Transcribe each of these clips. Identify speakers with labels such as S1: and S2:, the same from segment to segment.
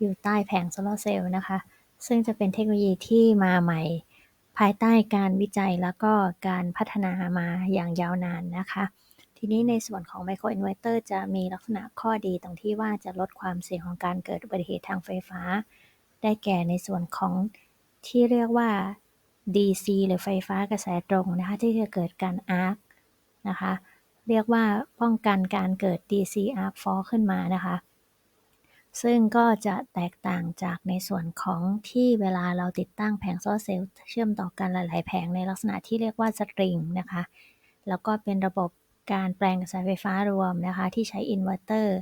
S1: อยู่ใต้แผงโซลาร์เซลล์นะคะ ซึ่งจะเป็นเทคโนโลยีที่มาใหม่ ภายใต้การวิจัยแล้วก็การพัฒนามาอย่างยาวนานนะคะ ทีนี้ในส่วนของไมโครอินเวอร์เตอร์จะมีลักษณะข้อดีตรงที่ว่าจะลดความเสี่ยงของการเกิดอุบัติเหตุทางไฟฟ้า ได้แก่ในส่วนของที่เรียกว่า DC หรือไฟฟ้ากระแสตรงนะคะ ที่จะเกิดการอาร์คนะคะ เรียกว่าป้องกันการเกิด DC arc fault ขึ้นมานะคะ ซึ่งก็จะแตกต่างจากในส่วนของที่เวลาเราติดตั้งแผงโซลาร์เซลล์เชื่อมต่อกันหลาย ๆ แผงในลักษณะที่เรียกว่าสตริงนะคะ แล้วก็เป็นระบบการแปลงกระแสไฟฟ้ารวมนะคะ ที่ใช้อินเวอร์เตอร์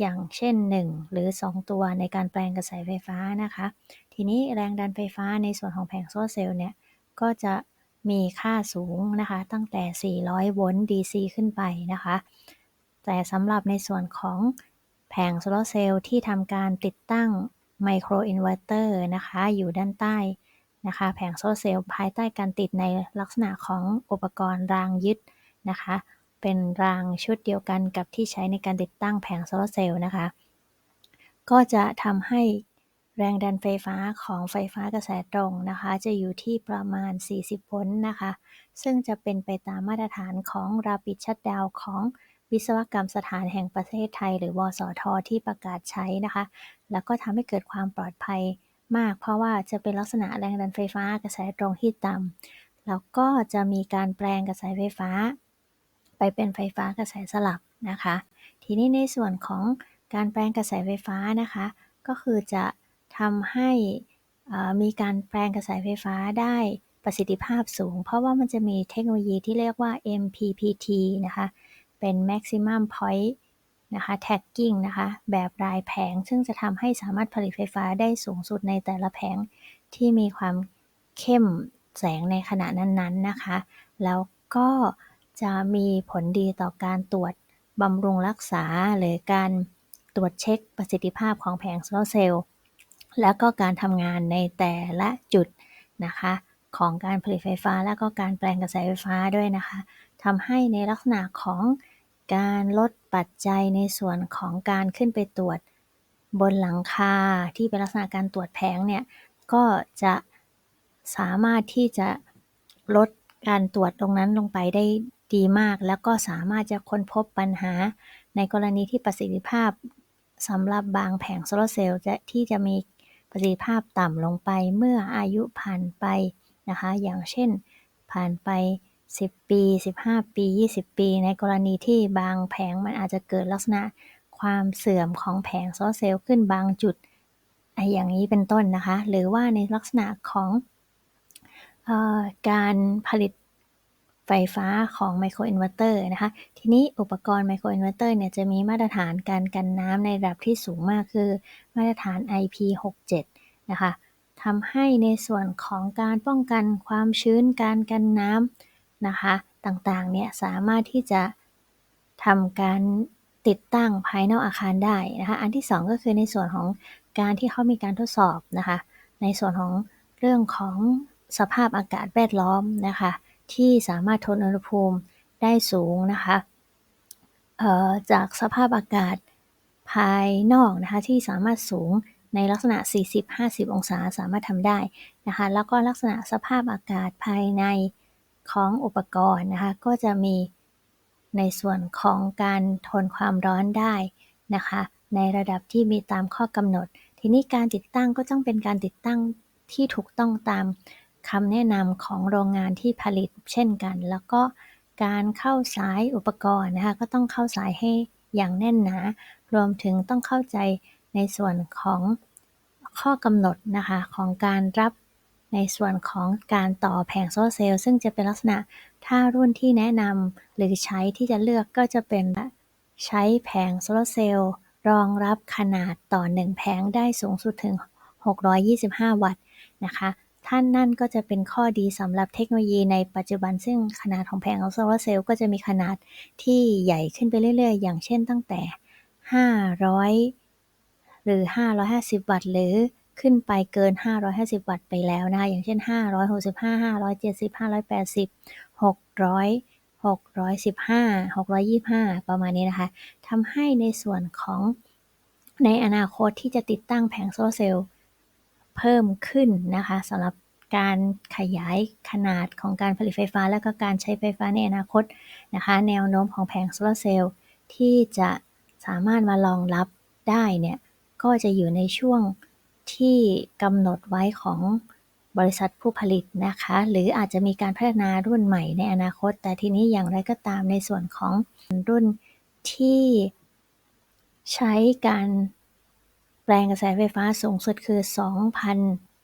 S1: อย่างเช่น 1 หรือ 2 ตัวในการแปลงกระแสไฟฟ้านะคะ ทีนี้แรงดันไฟฟ้าในส่วนของแผงโซลาร์เซลล์เนี่ย ก็จะมีค่าสูงนะคะ ตั้งแต่ 400 โวลต์ DC ขึ้นไปนะคะ แต่สำหรับในส่วนของ ผงโซลาร์เซลล์ที่ทำการติดตั้งไมโครอินเวอร์เตอร์นะคะอยู่ด้านใต้นะคะแผงโซลาร์เซลล์ภายใต้การติดในลักษณะของอุปกรณ์รางยึดนะคะเป็นรางชุดเดียวกันกับที่ใช้ในการติดตั้งแผงโซลาร์เซลล์นะคะก็จะทำให้แรงดันไฟฟ้าของไฟฟ้ากระแสตรงนะคะจะอยู่ที่ประมาณ 40 โวลต์นะคะ ซึ่งจะเป็นไปตามมาตรฐานของ Rapid Shutdown ของ วิศวกรรมสถานแห่งประเทศไทย หรือ วสท ที่ประกาศใช้นะคะ แล้วก็ทำให้เกิดความปลอดภัยมาก เพราะว่าจะเป็นลักษณะแรงดันไฟฟ้ากระแสตรงที่ต่ำแล้วก็จะมีการแปลงกระแสไฟฟ้า ไปเป็นไฟฟ้ากระแสสลับนะคะ ทีนี้ในส่วนของการแปลงกระแสไฟฟ้านะคะ ก็คือจะทำให้มีการแปลงกระแสไฟฟ้าได้ประสิทธิภาพสูง เพราะว่ามันจะมีเทคโนโลยีที่เรียกว่า MPPT นะคะ เป็น maximum point นะคะ tagging นะคะ แบบรายแผง ซึ่งจะทำให้สามารถผลิตไฟฟ้าได้สูงสุดในแต่ละแผงที่มีความเข้มแสงในขณะนั้นๆนนะคะ แล้วก็จะมีผลดีต่อการตรวจบำรุงรักษา หรือการตรวจเช็คประสิทธิภาพของแผงโซลาร์เซลล์แล้วก็การทำงานในแต่ละจุดนะคะ ของการผลิตไฟฟ้า และก็การแปลงกระแสไฟฟ้าด้วยนะคะ ทำให้ในลักษณะของการลดปัจจัยในส่วนของการขึ้นไปตรวจบนหลังคาที่เป็นลักษณะการตรวจแผงเนี่ย ก็จะสามารถที่จะลดการตรวจตรงนั้นลงไปได้ดีมาก แล้วก็สามารถจะค้นพบปัญหา ในกรณีที่ประสิทธิภาพสำหรับบางแผงโซลาร์เซลล์ที่จะมีประสิทธิภาพต่ำลงไปเมื่ออายุผ่านไปนะคะ อย่างเช่นผ่านไป 10 ปี 15 ปี 20 ปี ในกรณีที่บางแผงมันอาจจะเกิดลักษณะความเสื่อมของแผงโซลาเซลล์ขึ้นบางจุดอย่างนี้เป็นต้นนะคะ หรือว่าในลักษณะของออการผลิตไฟฟ้าของไมโครอินเวอร์เตอร์นะคะ ทีนี้อุปกรณ์ไมโครอินเวอร์เตอร์เนี่ยจะมีมาตรฐานการกันน้ำในระดับที่สูงมากคือมาตรฐาน IP67 นะคะทำให้ในส่วนของการป้องกันความชื้นการกันน้ำ นะคะต่างๆเนี่ยสามารถที่จะทำการติดตั้งภายนอกอาคารได้นะคะอันที่ 2 ก็คือในส่วนของการที่เขามีการทดสอบนะคะในส่วนของเรื่องของสภาพอากาศแวดล้อมนะคะที่สามารถทนอุณหภูมิได้สูงนะคะจากสภาพอากาศภายนอกนะคะที่สามารถสูงในลักษณะ 40-50 องศาสามารถทำได้นะคะแล้วก็ลักษณะสภาพอากาศภายใน ของอุปกรณ์นะคะ ก็จะมีในส่วนของการทนความร้อนได้นะคะ ในระดับที่มีตามข้อกำหนด ทีนี้การติดตั้งก็ต้องเป็นการติดตั้งที่ถูกต้องตามคำแนะนำของโรงงานที่ผลิตเช่นกัน แล้วก็การเข้าสายอุปกรณ์นะคะ ก็ต้องเข้าสายให้อย่างแน่นหนา รวมถึงต้องเข้าใจในส่วนของข้อกำหนดนะคะของการรับ ในส่วนของการต่อแผงโซลาเซลล์ซึ่งจะเป็นลักษณะถ้ารุ่นที่แนะนำหรือใช้ที่จะเลือกก็จะเป็นใช้แผงโซลาเซลล์รองรับขนาดต่อ 1 แผงได้สูงสุดถึง 625 วัตต์นะคะท่านนั่นก็จะเป็นข้อดีสำหรับเทคโนโลยีในปัจจุบันซึ่งขนาดของแผงโซลาเซลล์ก็จะมีขนาดที่ใหญ่ขึ้นไปเรื่อย ๆ อย่างเช่นตั้งแต่ 500 หรือ 550 วัตต์ หรือ ขึ้นไปเกิน 550 วัตต์ไปแล้วนะคะอย่างเช่น 565 570 580 600 615 625 ประมาณนี้นะคะทำให้ในส่วนของในอนาคตที่จะติดตั้งแผงโซลาร์เซลล์เพิ่มขึ้นนะคะสำหรับการขยายขนาดของการผลิตไฟฟ้า และก็การใช้ไฟฟ้าในอนาคตนะคะ แนวโน้มของแผงโซลาร์เซลล์ที่จะสามารถมารองรับได้เนี่ย ก็จะอยู่ในช่วง ที่กำหนดไว้ของบริษัทผู้ผลิตนะคะ หรืออาจจะมีการพัฒนารุ่นใหม่ในอนาคต แต่ทีนี้อย่างไรก็ตามในส่วนของรุ่นที่ใช้การแปลงกระแสไฟฟ้าสูงสุดคือ 2,000